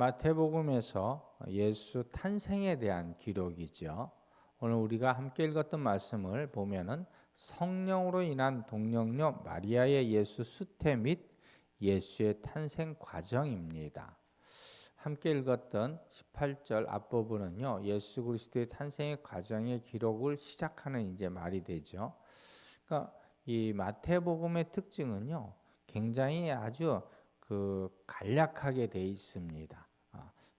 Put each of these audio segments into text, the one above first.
마태복음에서 예수 탄생에 대한 기록이죠. 오늘 우리가 함께 읽었던 말씀을 보면은 성령으로 인한 동령녀 마리아의 예수 수태 및 예수의 탄생 과정입니다. 함께 읽었던 18절 앞부분은요. 예수 그리스도의 탄생의 과정의 기록을 시작하는 이제 말이 되죠. 그러니까 이 마태복음의 특징은요. 굉장히 아주 그 간략하게 돼 있습니다.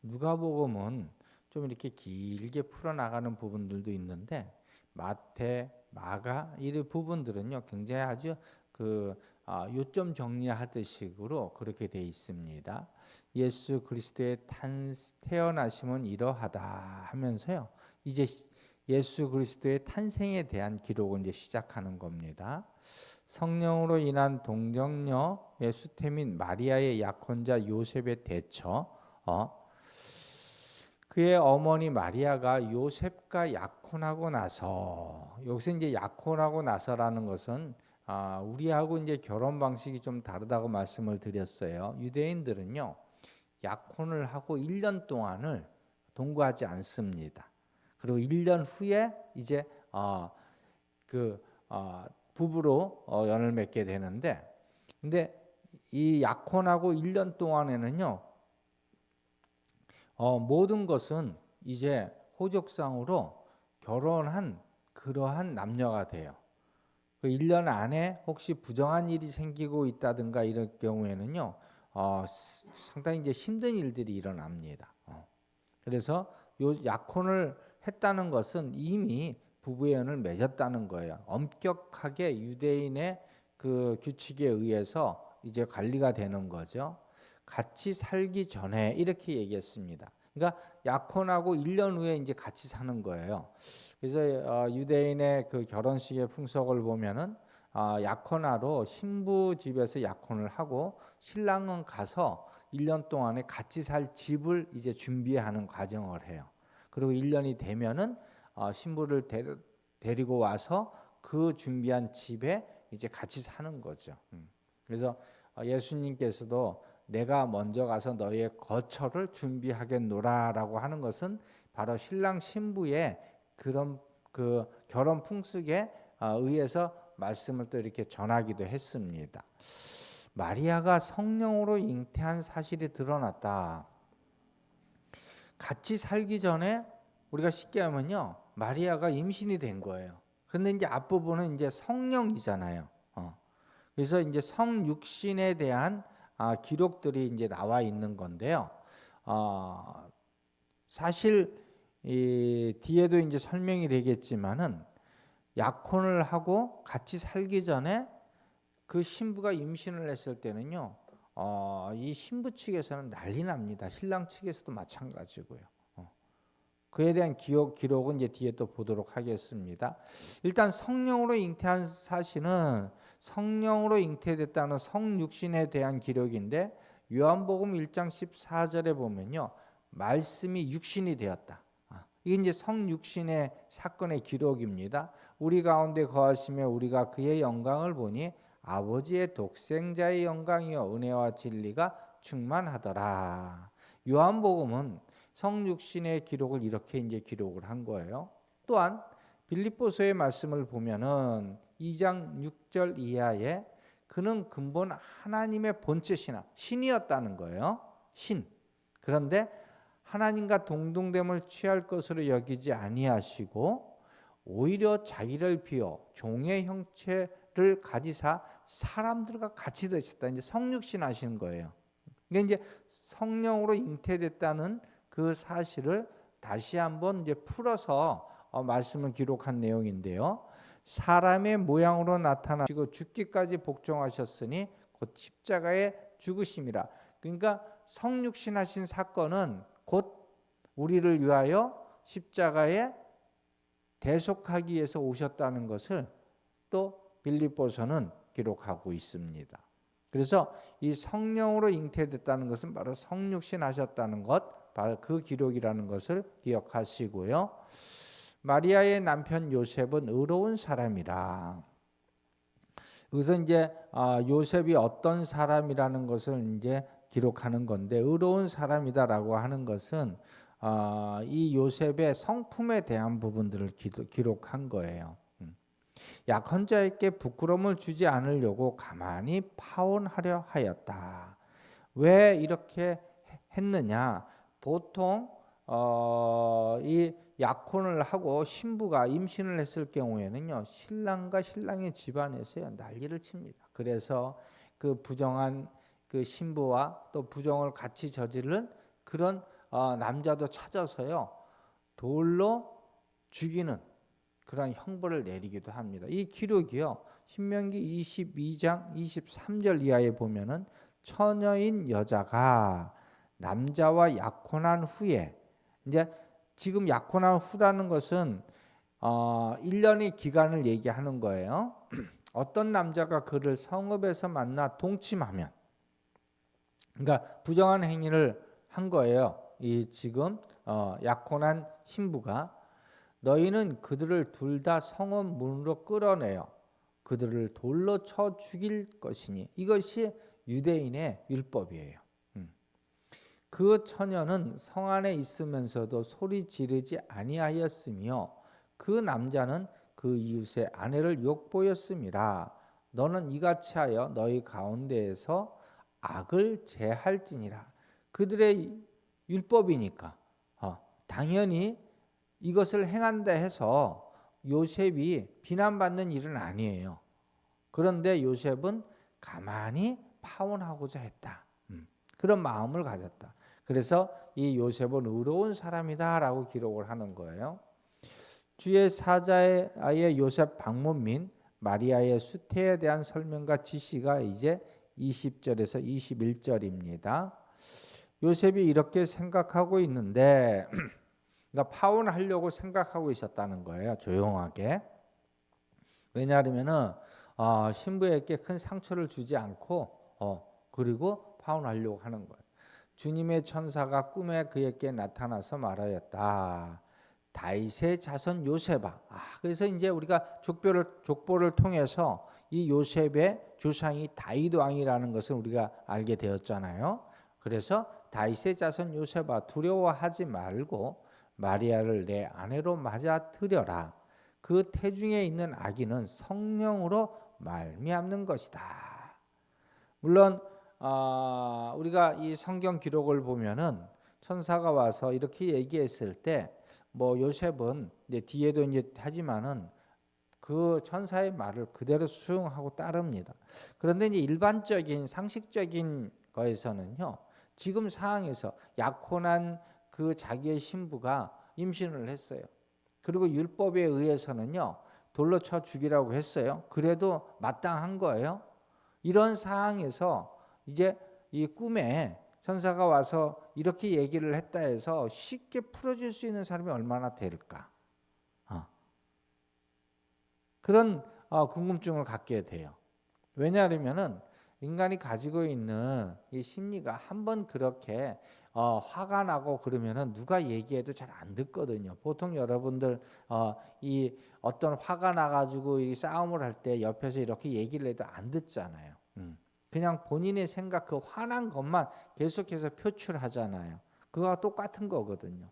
아, 누가복음은 좀 이렇게 길게 풀어 나가는 부분들도 있는데 마태, 마가 이 부분들은요 굉장히 아주 그 아, 요점 정리하듯식으로 그렇게 돼 있습니다. 예수 그리스도의 탄 태어나심은 이러하다 하면서요 이제 예수 그리스도의 탄생에 대한 기록을 이제 시작하는 겁니다. 성령으로 인한 동정녀의 수태 및 마리아의 약혼자 요셉의 대처. 어? 그의 어머니 마리아가 요셉과 약혼하고 나서 여기서 이제 약혼하고 나서라는 것은 아, 우리하고 이제 결혼 방식이 좀 다르다고 말씀을 드렸어요. 유대인들은요 약혼을 하고 1년 동안을 동거하지 않습니다. 그리고 1년 후에 이제 어, 그 어, 부부로 어, 연을 맺게 되는데 근데 이 약혼하고 1년 동안에는요 어, 모든 것은 이제 호적상으로 결혼한 그러한 남녀가 돼요. 그 1년 안에 혹시 부정한 일이 생기고 있다든가 이럴 경우에는요, 어, 상당히 이제 힘든 일들이 일어납니다. 어. 그래서 요 약혼을 했다는 것은 이미 부부연을 맺었다는 거예요. 엄격하게 유대인의 그 규칙에 의해서 이제 관리가 되는 거죠. 같이 살기 전에 이렇게 얘기했습니다. 그러니까 약혼하고 1년 후에 이제 같이 사는 거예요. 그래서 어, 유대인의 그 결혼식의 풍속을 보면은 어, 약혼하러 신부 집에서 약혼을 하고 신랑은 가서 1년 동안에 같이 살 집을 이제 준비하는 과정을 해요. 그리고 1년이 되면은 어, 신부를 데리, 고 와서 그 준비한 집에 이제 같이 사는 거죠. 음. 그래서 예수님께서도 내가 먼저 가서 너의 거처를 준비하겠노라라고 하는 것은 바로 신랑 신부의 그런 그 결혼 풍습에 어, 의해서 말씀을 또 이렇게 전하기도 했습니다. 마리아가 성령으로 잉태한 사실이 드러났다. 같이 살기 전에 우리가 쉽게 하면요. 마리아가 임신이 된 거예요. 그런데 이제 앞부분은 이제 성령이잖아요. 어. 그래서 이제 성육신에 대한 아, 기록들이 이제 나와 있는 건데요. 어, 사실 이 뒤에도 이제 설명이 되겠지만은 약혼을 하고 같이 살기 전에 그 신부가 임신을 했을 때는요. 어, 이 신부 측에서는 난리 납니다. 신랑 측에서도 마찬가지고요. 어. 그에 대한 기록, 기록은 이제 뒤에 또 보도록 하겠습니다. 일단 성령으로 잉태한 사실은 성령으로 잉태됐다는 성육신에 대한 기록인데 요한복음 1장 14절에 보면요. 말씀이 육신이 되었다. 아, 이게 이제 성육신의 사건의 기록입니다. 우리 가운데 거하시며 우리가 그의 영광을 보니 아버지의 독생자의 영광이요 은혜와 진리가 충만하더라. 요한복음은 성육신의 기록을 이렇게 이제 기록을 한 거예요. 또한 빌립보서의 말씀을 보면은 2장 6절 이하에 그는 근본 하나님의 본체 신하 신이었다는 거예요. 신. 그런데 하나님과 동등됨을 취할 것으로 여기지 아니하시고 오히려 자기를 비워 종의 형체를 가지사 사람들과 같이 되셨다. 이제 성육신 하시는 거예요. 이게 이제 성령으로 잉태됐다는 그 사실을 다시 한번 이제 풀어서 어, 말씀을 기록한 내용인데요. 사람의 모양으로 나타나시고 죽기까지 복종하셨으니 곧 십자가에 죽으심이라. 그러니까 성육신 하신 사건은 곧 우리를 위하여 십자가에 대속하기 위해서 오셨다는 것을 또 빌립보서는 기록하고 있습니다. 그래서 이 성령으로 잉태됐다는 것은 바로 성육신 하셨다는 것, 바로 그 기록이라는 것을 기억하시고요. 마리아의 남편 요셉은 의로운 사람이라. 여기서 이제 아, 요셉이 어떤 사람이라는 것을 이제 기록하는 건데 의로운 사람이다라고 하는 것은 어, 이 요셉의 성품에 대한 부분들을 기록한 거예요. 음. 약한 자에게 부끄러움을 주지 않으려고 가만히 파혼하려 하였다. 왜 이렇게 했느냐? 보통 어, 이 약혼을 하고 신부가 임신을 했을 경우에는요 신랑과 신랑의 집안에서요 난리를 칩니다. 그래서 그 부정한 그 신부와 또 부정을 같이 저지른 그런 어, 남자도 찾아서요 돌로 죽이는 그런 형벌을 내리기도 합니다. 이 기록이요 신명기 22장 23절 이하에 보면은 처녀인 여자가 남자와 약혼한 후에 이제 지금 약혼한 후라는 것은 어 1년의 기간을 얘기하는 거예요. 어떤 남자가 그를 성읍에서 만나 동침하면 그러니까 부정한 행위를 한 거예요. 이 지금 어 약혼한 신부가 너희는 그들을 둘 다 성읍 문으로 끌어내어 그들을 돌로 쳐 죽일 것이니 이것이 유대인의 율법이에요. 음. 그 처녀는 성 안에 있으면서도 소리 지르지 아니하였으며 그 남자는 그 이웃의 아내를 욕보였음이라 너는 이같이 하여 너희 가운데에서 악을 제할지니라 그들의 율법이니까 어, 당연히 이것을 행한다 해서 요셉이 비난받는 일은 아니에요. 그런데 요셉은 가만히 파혼하고자 했다. 음, 그런 마음을 가졌다. 그래서 이 요셉은 의로운 사람이다라고 기록을 하는 거예요. 주의 사자의 아예 요셉 방문 및 마리아의 수태에 대한 설명과 지시가 이제 20절에서 21절입니다. 요셉이 이렇게 생각하고 있는데 그러니까 파혼하려고 생각하고 있었다는 거예요. 조용하게. 왜냐하면은 어, 신부에게 큰 상처를 주지 않고 어, 그리고 파혼하려고 하는 거예요. 주님의 천사가 꿈에 그에게 나타나서 말하였다. 다윗의 자손 요셉아. 아, 그래서 이제 우리가 족보를 족보를 통해서 이 요셉의 조상이 다윗 왕이라는 것을 우리가 알게 되었잖아요. 그래서 다윗의 자손 요셉아 두려워하지 말고 마리아를 내 아내로 맞아들여라. 그 태중에 있는 아기는 성령으로 말미암는 것이다. 물론 어, 우리가 이 성경 기록을 보면은 천사가 와서 이렇게 얘기했을 때 뭐 요셉은 이제 뒤에도 이제 하지만은 그 천사의 말을 그대로 수용하고 따릅니다. 그런데 이제 일반적인 상식적인 거에서는요. 지금 상황에서 약혼한 그 자기의 신부가 임신을 했어요. 그리고 율법에 의해서는요. 돌로 쳐 죽이라고 했어요. 그래도 마땅한 거예요. 이런 상황에서 이제 이 꿈에 천사가 와서 이렇게 얘기를 했다 해서 쉽게 풀어줄 수 있는 사람이 얼마나 될까? 어. 그런 어, 궁금증을 갖게 돼요. 왜냐하면은 인간이 가지고 있는 이 심리가 한번 그렇게 어, 화가 나고 그러면은 누가 얘기해도 잘 안 듣거든요. 보통 여러분들 어, 이 어떤 화가 나가지고 이 싸움을 할 때 옆에서 이렇게 얘기를 해도 안 듣잖아요. 음. 그냥 본인의 생각 그 화난 것만 계속해서 표출하잖아요. 그거와 똑같은 거거든요.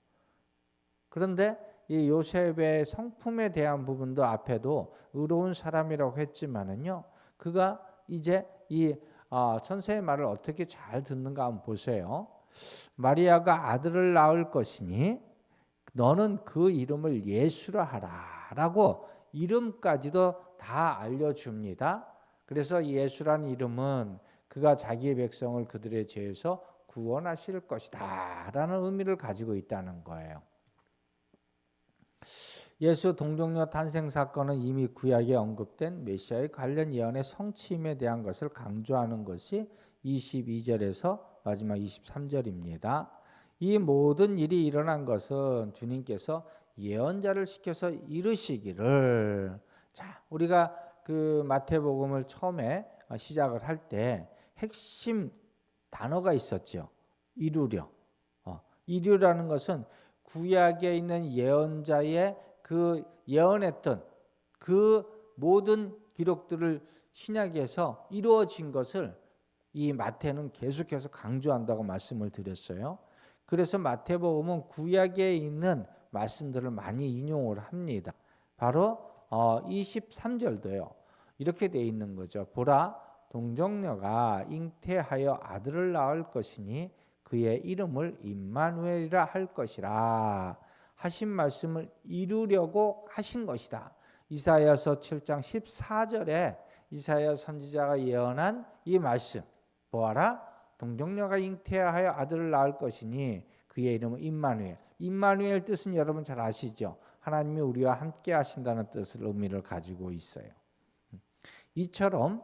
그런데 이 요셉의 성품에 대한 부분도 앞에도 의로운 사람이라고 했지만은요. 그가 이제 이 어, 천사의 말을 어떻게 잘 듣는가 한번 보세요. 마리아가 아들을 낳을 것이니 너는 그 이름을 예수라 하라라고 이름까지도 다 알려줍니다. 그래서 예수란 이름은 그가 자기의 백성을 그들의 죄에서 구원하실 것이다 라는 의미를 가지고 있다는 거예요. 예수 동정녀 탄생 사건은 이미 구약에 언급된 메시아의 관련 예언의 성취임에 대한 것을 강조하는 것이 22절에서 마지막 23절입니다. 이 모든 일이 일어난 것은 주님께서 예언자를 시켜서 이르시기를 자 우리가 그 마태복음을 처음에 시작을 할 때 핵심 단어가 있었죠. 이루려. 어, 이루라는 것은 구약에 있는 예언자의 그 예언했던 그 모든 기록들을 신약에서 이루어진 것을 이 마태는 계속해서 강조한다고 말씀을 드렸어요. 그래서 마태복음은 구약에 있는 말씀들을 많이 인용을 합니다. 바로 어 23절도요. 이렇게 돼 있는 거죠. 보라 동정녀가 잉태하여 아들을 낳을 것이니 그의 이름을 임마누엘이라 할 것이라 하신 말씀을 이루려고 하신 것이다. 이사야서 7장 14절에 이사야 선지자가 예언한 이 말씀 보아라 동정녀가 잉태하여 아들을 낳을 것이니 그의 이름은 임마누엘. 임마누엘 뜻은 여러분 잘 아시죠? 하나님이 우리와 함께 하신다는 뜻을 의미를 가지고 있어요. 이처럼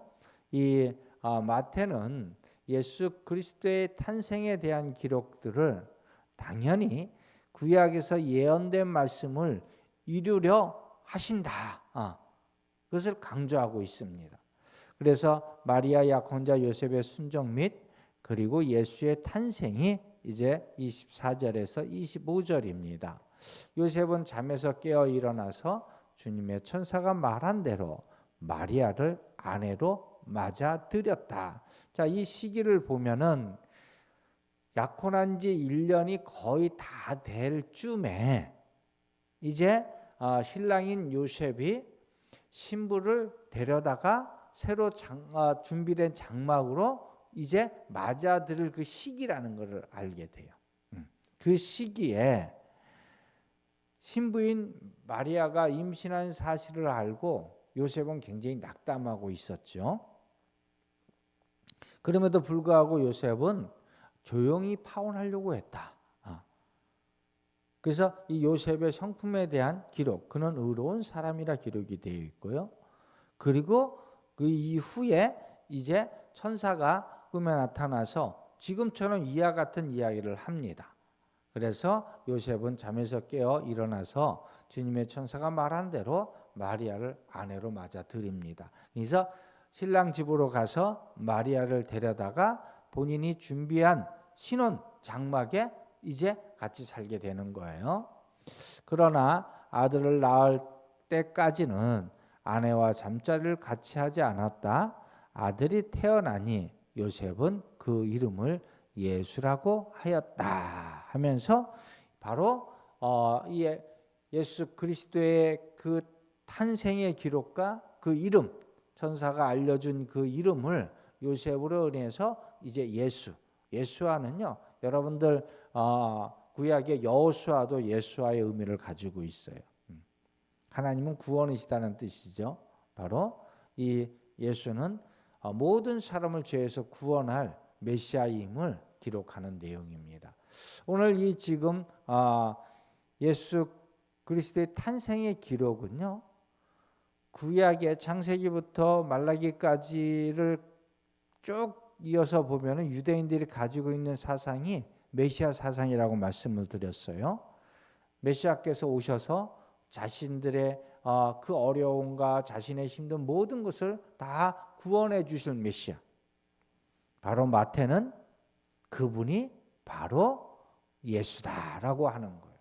이 아, 마태는 예수 그리스도의 탄생에 대한 기록들을 당연히 구약에서 예언된 말씀을 이루려 하신다. 아, 그것을 강조하고 있습니다. 그래서 마리아 약혼자 요셉의 순종 및 그리고 예수의 탄생이 이제 24절에서 25절입니다. 요셉은 잠에서 깨어 일어나서 주님의 천사가 말한 대로 마리아를 아내로 맞아들였다. 자, 이 시기를 보면은 약혼한 지 1년이 거의 다 될 쯤에 이제 어, 신랑인 요셉이 신부를 데려다가 새로 장, 어, 준비된 장막으로 이제 맞아들을 그 시기라는 것을 알게 돼요. 음. 그 시기에 신부인 마리아가 임신한 사실을 알고 요셉은 굉장히 낙담하고 있었죠. 그럼에도 불구하고 요셉은 조용히 파혼하려고 했다. 아. 그래서 이 요셉의 성품에 대한 기록, 그는 의로운 사람이라 기록이 되어 있고요. 그리고 그 이후에 이제 천사가 꿈에 나타나서 지금처럼 이와 같은 이야기를 합니다. 그래서 요셉은 잠에서 깨어 일어나서 주님의 천사가 말한 대로 마리아를 아내로 맞아 드립니다. 그래서 신랑 집으로 가서 마리아를 데려다가 본인이 준비한 신혼 장막에 이제 같이 살게 되는 거예요. 그러나 아들을 낳을 때까지는 아내와 잠자리를 같이 하지 않았다. 아들이 태어나니 요셉은 그 이름을 예수라고 하였다 하면서 바로 어, 이 예수 그리스도의 그 탄생의 기록과 그 이름 천사가 알려준 그 이름을 요셉으로 인해서 이제 예수 예수와는요 여러분들 어, 구약의 여호수아도 예수와의 의미를 가지고 있어요. 음. 하나님은 구원이시다는 뜻이죠. 바로 이 예수는 어, 모든 사람을 죄에서 구원할 메시아임을 기록하는 내용입니다. 오늘 이 지금 아, 예수 그리스도의 탄생의 기록은요. 구약의 창세기부터 말라기까지를 쭉 이어서 보면은 유대인들이 가지고 있는 사상이 메시아 사상이라고 말씀을 드렸어요. 메시아께서 오셔서 자신들의 어, 그 어려움과 자신의 힘든 모든 것을 다 구원해 주실 메시아. 바로 마태는 그분이 바로 예수다라고 하는 거예요.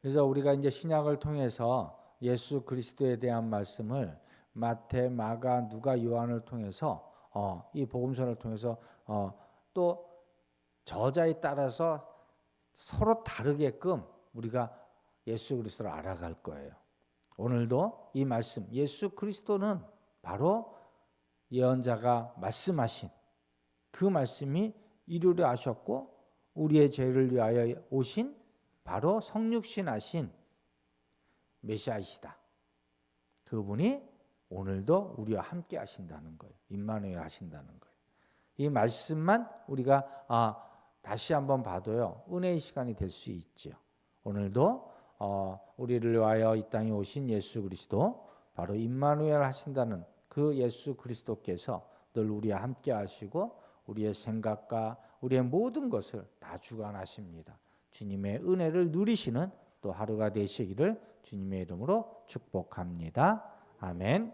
그래서 우리가 이제 신약을 통해서 예수 그리스도에 대한 말씀을 마태, 마가, 누가, 요한을 통해서 어, 이 복음서를 통해서 어, 또 저자에 따라서 서로 다르게끔 우리가 예수 그리스도를 알아갈 거예요. 오늘도 이 말씀 예수 그리스도는 바로 예언자가 말씀하신 그 말씀이 이루려 하셨고 우리의 죄를 위하여 오신 바로 성육신 하신 메시아이시다. 그분이 오늘도 우리와 함께 하신다는 거예요. 임마누엘 하신다는 거예요. 이 말씀만 우리가 아, 다시 한번 봐도요 은혜의 시간이 될 수 있죠. 오늘도 어, 우리를 위하여 이 땅에 오신 예수 그리스도 바로 임마누엘 하신다는 그 예수 그리스도께서 늘 우리와 함께 하시고 우리의 생각과 우리의 모든 것을 다 주관하십니다. 주님의 은혜를 누리시는 또 하루가 되시기를 주님의 이름으로 축복합니다. 아멘.